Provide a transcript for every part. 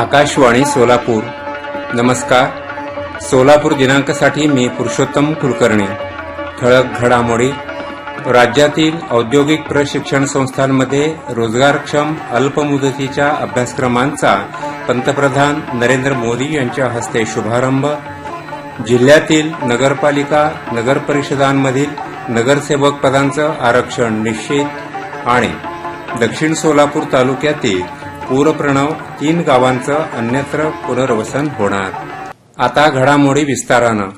आकाशवाणी सोलापूर. नमस्कार. सोलापूर दिनांकासाठी मी पुरुषोत्तम कुलकर्णी. ठळक घडामोडी. राज्यातील औद्योगिक प्रशिक्षण संस्थांमध्ये रोजगारक्षम अल्पमुदतीच्या अभ्यासक्रमांचा पंतप्रधान नरेंद्र मोदी यांच्या हस्ते शुभारंभ. जिल्ह्यातील नगरपालिका नगरपरिषदांमधील नगरसेवक पदांचं आरक्षण निश्चित आणि दक्षिण सोलापूर तालुक्यातील पूरप्रणव तीन गावांचं अन्यत्र पुनर्वसन होणार. आता घडामोडी विस्तारानं.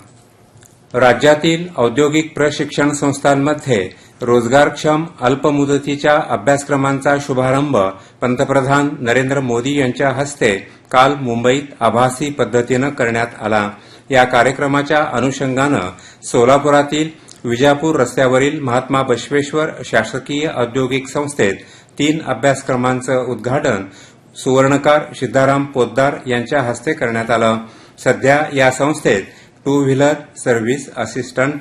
राज्यातील औद्योगिक प्रशिक्षण संस्थांमध्ये रोजगारक्षम अल्पमुदतीच्या अभ्यासक्रमांचा शुभारंभ पंतप्रधान नरेंद्र मोदी यांच्या हस्ते काल मुंबईत आभासी पद्धतीनं करण्यात आला. या कार्यक्रमाच्या अनुषंगानं सोलापुरातील विजापूर रस्त्यावरील महात्मा बसवेश्वर शासकीय औद्योगिक संस्थेत तीन अभ्यासक्रमांचं उद्घाटन सुवर्णकार सिद्धाराम पोद्दार यांच्या हस्ते करण्यात आलं. सध्या या संस्थेत two wheeler service assistant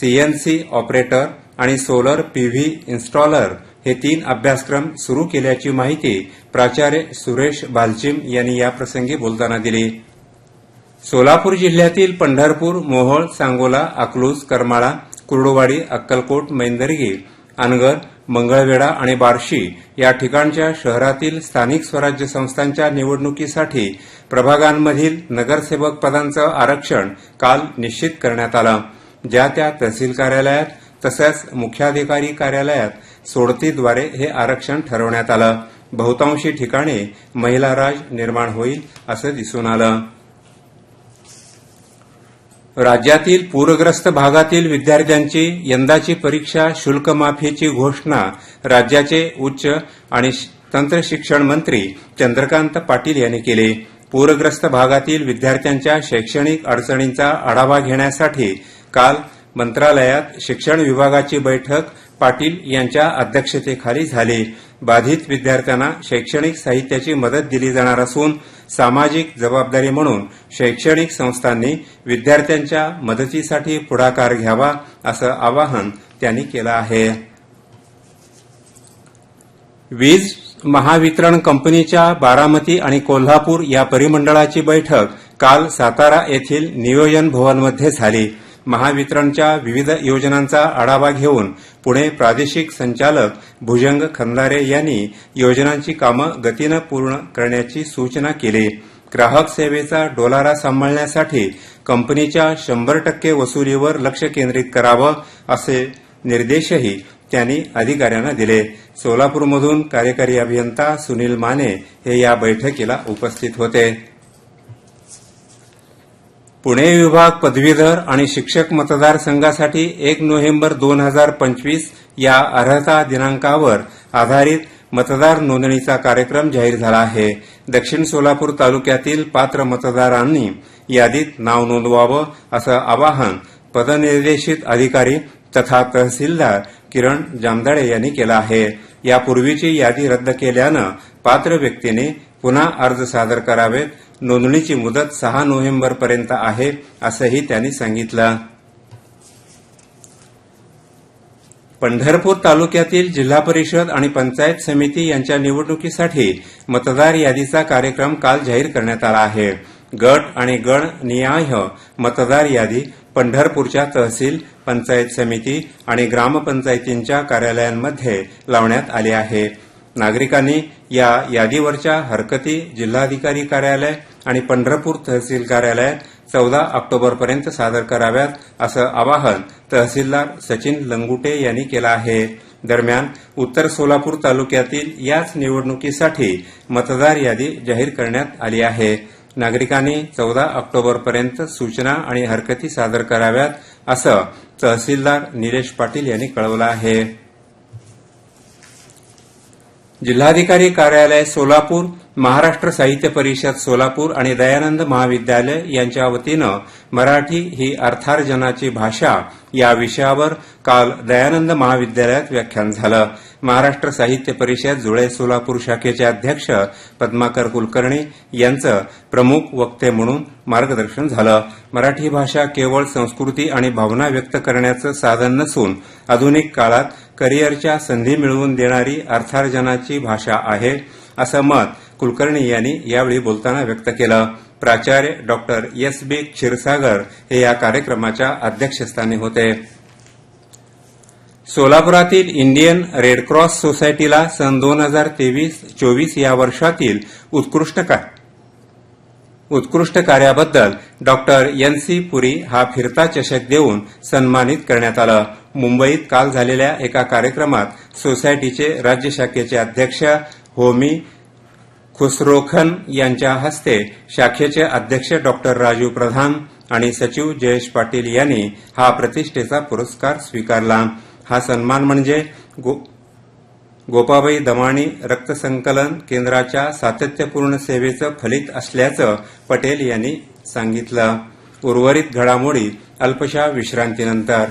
CNC operator आणि सोलर पीव्ही इन्स्टॉलर हे तीन अभ्यासक्रम सुरू केल्याची माहिती प्राचार्य सुरेश बालचिम यांनी याप्रसंगी बोलताना दिली. सोलापूर जिल्ह्यातील पंढरपूर मोहोळ सांगोला अकलूज करमाळा कुर्डुवाडी अक्कलकोट मैंदर्गी अनगर मंगळवेढा आणि बार्शी या ठिकाणच्या शहरातील स्थानिक स्वराज्य संस्थांच्या निवडणुकीसाठी प्रभागांमधील नगरसेवक पदांचं आरक्षण काल निश्चित करण्यात आलं. ज्या त्या तहसील कार्यालयात तसंच मुख्याधिकारी कार्यालयात सोडतीद्वारे हे आरक्षण ठरवण्यात आलं. बहुतांशी ठिकाणी महिला राज निर्माण होईल असं दिसून आलं. राज्यातील पूरग्रस्त भागातील विद्यार्थ्यांची यंदाची परीक्षा शुल्क माफीची घोषणा राज्याचे उच्च आणि तंत्र शिक्षण मंत्री चंद्रकांत पाटील यांनी केली. पूरग्रस्त भागातील विद्यार्थ्यांच्या शैक्षणिक अडचणींचा आढावा घेण्यासाठी काल मंत्रालयात शिक्षण विभागाची बैठक पाटील यांच्या अध्यक्षतेखाली झाली. बाधित विद्यार्थ्यांना शैक्षणिक साहित्याची मदत दिली जाणार असून सामाजिक जबाबदारी म्हणून शैक्षणिक संस्थांनी विद्यार्थ्यांच्या मदतीसाठी पुढाकार घ्यावा असं आवाहन त्यांनी केलं आहे. वीज महावितरण कंपनीच्या बारामती आणि कोल्हापूर या परिमंडळाची बैठक काल सातारा येथील नियोजन भवनमध्ये झाली. महावितरणच्या विविध योजनांचा आढावा घेऊन पुणे प्रादेशिक संचालक भुजंग खंदारे यांनी योजनांची कामं गतीनं पूर्ण करण्याची सूचना केली. ग्राहक सेवेचा डोलारा सांभाळण्यासाठी कंपनीच्या शंभर टक्के वसुलीवर लक्ष केंद्रित करावं असे निर्देशही त्यांनी अधिकाऱ्यांना दिले. सोलापूरमधून कार्यकारी अभियंता सुनील माने हे या बैठकीला उपस्थित होते. पुणे विभाग पदवीधर आणि शिक्षक मतदारसंघासाठी एक नोव्हेंबर दोन हजार पंचवीस या अर्हता दिनांकावर आधारित मतदार नोंदणीचा कार्यक्रम जाहीर झाला आहे. दक्षिण सोलापूर तालुक्यातील पात्र मतदारांनी यादीत नाव नोंदवावं असं आवाहन पदनिर्देशित अधिकारी तथा तहसीलदार किरण जामदाडे यांनी केलं आहे. यापूर्वीची यादी रद्द केल्यानं पात्र व्यक्तीने पुन्हा अर्ज सादर करावेत नोंदणीची मुदत सहा नोव्हेंबरपर्यंत आहे असंही त्यांनी सांगितलं. पंढरपूर तालुक्यातील जिल्हा परिषद आणि पंचायत समिती यांच्या निवडणुकीसाठी मतदार यादीचा कार्यक्रम काल जाहीर करण्यात आला आहे. गट आणि गण न्याय मतदार यादी पंढरपूरच्या तहसील पंचायत समिती आणि ग्रामपंचायतींच्या कार्यालयांमध्ये लावण्यात आली आहे. नागरिकांनी या यादीवरच्या हरकती जिल्हाधिकारी कार्यालय आणि पंढरपूर तहसील कार्यालयात चौदा ऑक्टोबरपर्यंत सादर कराव्यात असं आवाहन तहसीलदार सचिन लंगुटे यांनी केलं आहे. दरम्यान उत्तर सोलापूर तालुक्यातील याच निवडणुकीसाठी मतदार यादी जाहीर करण्यात आली आहे. नागरिकांनी चौदा ऑक्टोबरपर्यंत सूचना आणि हरकती सादर कराव्यात असं तहसीलदार निलेश पाटील यांनी कळवलं आहे. जिल्हाधिकारी कार्यालय सोलापूर महाराष्ट्र साहित्य परिषद सोलापूर आणि दयानंद महाविद्यालय यांच्या वतीनं मराठी ही अर्थार्जनाची भाषा या विषयावर काल दयानंद महाविद्यालयात व्याख्यान झालं. महाराष्ट्र साहित्य परिषद जुळे सोलापूर शाखेचे अध्यक्ष पद्माकर कुलकर्णी यांचं प्रमुख वक्ते म्हणून मार्गदर्शन झालं. मराठी भाषा केवळ संस्कृती आणि भावना व्यक्त करण्याचं साधन नसून आधुनिक काळात करिअरच्या संधी मिळवून देणारी अर्थार्जनाची भाषा आहे असं मत कुलकर्णी यांनी यावेळी बोलताना व्यक्त केलं. प्राचार्य डॉक्टर एस बी क्षीरसागर हे या कार्यक्रमाच्या अध्यक्षस्थानी होते. सोलापुरातील इंडियन रेडक्रॉस सोसायटीला सन दोन हजार तेवीस चोवीस या वर्षातील उत्कृष्ट का उत्कृष्ट कार्याबद्दल डॉक्टर एन सी पुरी हा फिरता चषक देऊन सन्मानित करण्यात आलं. मुंबईत काल झालेल्या एका कार्यक्रमात सोसायटीचे राज्य शाखेचे अध्यक्ष होमी खुसरोखन यांच्या हस्ते शाखेचे अध्यक्ष डॉक्टर राजू प्रधान आणि सचिव जयेश पाटील यांनी हा प्रतिष्ठेचा पुरस्कार स्वीकारला. हा सन्मान म्हणजे गोपाबाई दमाणी रक्तसंकलन केंद्राच्या सातत्यपूर्ण सेवेचं फलित असल्याचं पटेल यांनी सांगितलं. उर्वरित घडामोडी अल्पशा विश्रांतीनंतर.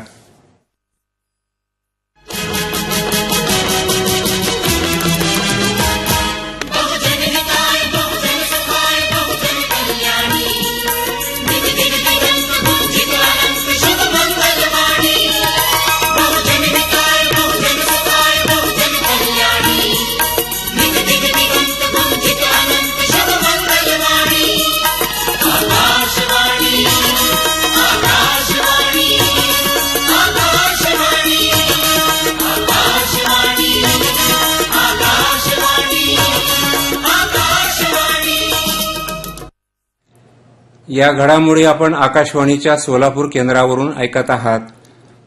या घडामोडी आपण आकाशवाणीच्या सोलापूर केंद्रावरून ऐकत आहात.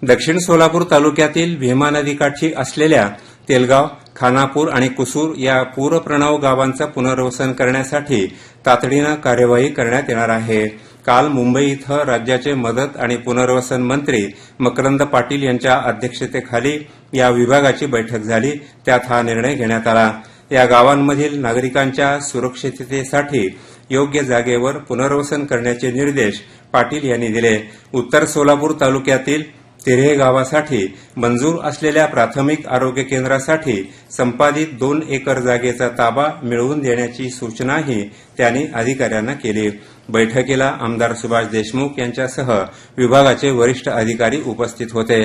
दक्षिण सोलापूर तालुक्यातील भीमा नदीकाठची असलेल्या तेलगाव खानापूर आणि कुसूर या पूरप्रणव गावांचं पुनर्वसन करण्यासाठी तातडीनं कार्यवाही करण्यात येणार आहे. काल मुंबई इथं राज्याचे मदत आणि पुनर्वसन मंत्री मकरंद पाटील यांच्या अध्यक्षतेखाली या विभागाची बैठक झाली. त्यात हा निर्णय घेण्यात आला. या गावांमधील नागरिकांच्या सुरक्षिततेसाठी योग्य जागेवर पुनर्वसन करण्याचे निर्देश पाटील यांनी दिले. उत्तर सोलापूर तालुक्यातील तिऱ्हे गावासाठी मंजूर असलेल्या प्राथमिक आरोग्य केंद्रासाठी संपादित दोन एकर जागेचा ताबा मिळवून देण्याची सूचनाही त्यांनी अधिकाऱ्यांना केली. बैठकीला आमदार सुभाष देशमुख यांच्यासह विभागाचे वरिष्ठ अधिकारी उपस्थित होते.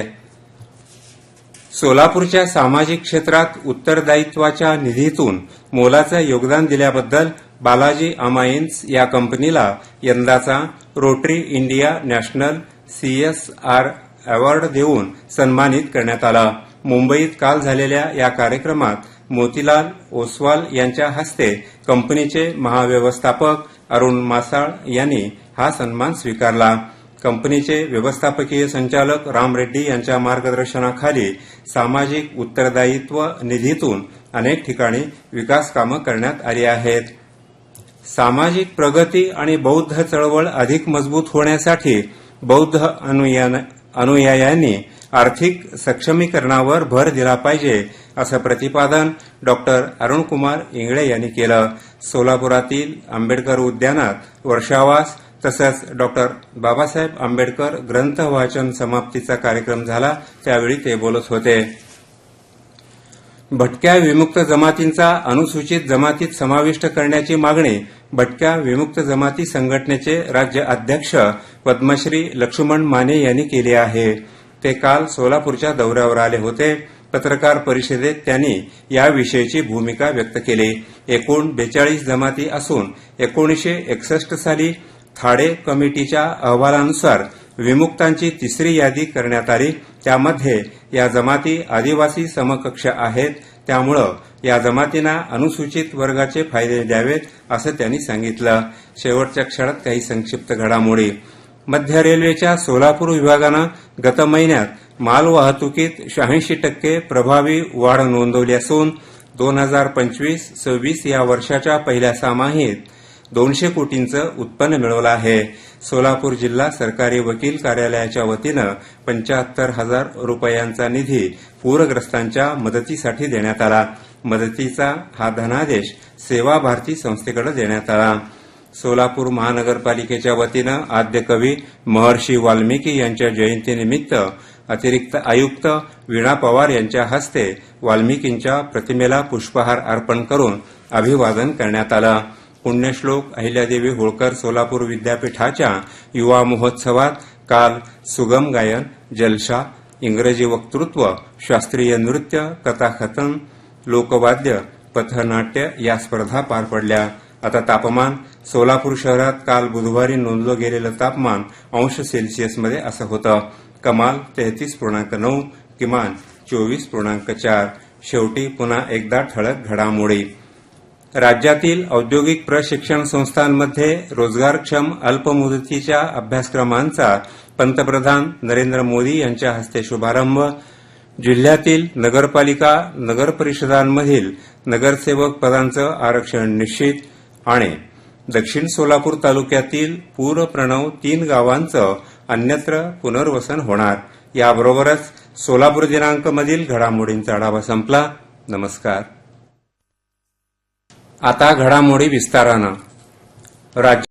सोलापूरच्या सामाजिक क्षेत्रात उत्तरदायित्वाच्या निधीतून मोलाचं योगदान दिल्याबद्दल बालाजी अमाइन्स या कंपनीला यंदाचा Rotary India national CSR award देऊन सन्मानित करण्यात आला. मुंबईत काल झालेल्या या कार्यक्रमात मोतीलाल ओसवाल यांच्या हस्ते कंपनीचे महाव्यवस्थापक अरुण मासाळ यांनी हा सन्मान स्वीकारला. कंपनीचे व्यवस्थापकीय संचालक राम रेड्डी यांच्या मार्गदर्शनाखाली सामाजिक उत्तरदायित्व निधीतून अनेक ठिकाणी विकास कामं करण्यात आली आहेत. सामाजिक प्रगती आणि बौद्ध चळवळ अधिक मजबूत होण्यासाठी बौद्ध अनुयान- अनुयायांनी आर्थिक सक्षमीकरणावर भर दिला पाहिजे असं प्रतिपादन डॉक्टर अरुणकुमार इंगळे यांनी केलं. सोलापुरातील आंबेडकर उद्यानात वर्षावास तसंच डॉक्टर बाबासाहेब आंबेडकर ग्रंथ वाचन समाप्तीचा कार्यक्रम झाला त्यावेळी ते बोलत होते. भटक्या विमुक्त जमातींचा अनुसूचित जमातीत समाविष्ट करण्याची मागणी भटक्या विमुक्त जमाती संघटनेचे राज्य अध्यक्ष पद्मश्री लक्ष्मण माने यांनी केली आहे. ते काल सोलापूरच्या दौऱ्यावर आले होते. पत्रकार परिषदेत त्यांनी याविषयीची भूमिका व्यक्त केली. एकूण बेचाळीस जमाती असून एकोणीसशे एकसष्ट साली थाडे कमिटीच्या अहवालानुसार विमुक्तांची तिसरी यादी करण्यात आली. त्यामध्ये या जमाती आदिवासी समकक्ष आहेत. त्यामुळं या जमातींना अनुसूचित वर्गाचे फायदे द्यावेत असं त्यांनी सांगितलं. शेवटच्या क्षणात काही संक्षिप्त घडामोडी. मध्य रेल्वेच्या सोलापूर विभागानं गत महिन्यात माल वाहतुकीत शहाऐंशी टक्के प्रभावी वाढ नोंदवली असून दोन हजार पंचवीस सव्वीस या वर्षाच्या पहिल्या सामाहीत दोनशे कोटींचं उत्पन्न मिळवलं आहे. सोलापूर जिल्हा सरकारी वकील कार्यालयाच्या वतीनं पंच्याहत्तर हजार रुपयांचा निधी पूरग्रस्तांच्या मदतीसाठी देण्यात आला. मदतीचा हा धनादेश सेवा भारती संस्थेकडे देण्यात आला. सोलापूर महानगरपालिकेच्या वतीनं आद्य कवी महर्षी वाल्मिकी यांच्या जयंतीनिमित्त अतिरिक्त आयुक्त वीणा पवार यांच्या हस्ते वाल्मिकींच्या प्रतिमेला पुष्पहार अर्पण करून अभिवादन करण्यात आलं. पुण्यश्लोक अहिल्यादेवी होळकर सोलापूर विद्यापीठाच्या युवा महोत्सवात काल सुगम गायन जलशा इंग्रजी वक्तृत्व शास्त्रीय नृत्य कथाकथन लोकवाद्य पथनाट्य या स्पर्धा पार पडल्या. आता तापमान सोलापूर शहरात काल बुधवारी नोंदलं गेलेलं तापमान अंश सेल्सिअसमध्ये असं होतं. कमाल तेहतीस पूर्णांक नऊ किमान चोवीस पूर्णांक चार. शेवटी पुन्हा एकदा ठळक घडामोडी. राज्यातील औद्योगिक प्रशिक्षण संस्थांमध्ये रोजगारक्षम अल्पमुदतीच्या अभ्यासक्रमांचा पंतप्रधान नरेंद्र मोदी यांच्या हस्ते शुभारंभ. जिल्ह्यातील नगरपालिका नगरपरिषदांमधील नगरसेवक पदांचं आरक्षण निश्चित आणि दक्षिण सोलापूर तालुक्यातील पूरप्रणव तीन गावांचं अन्यत्र पुनर्वसन होणार. याबरोबरच सोलापूर दिनांकमधील घडामोडींचा आढावा संपला. नमस्कार. आता घडामोडी विस्तारानं. राज्य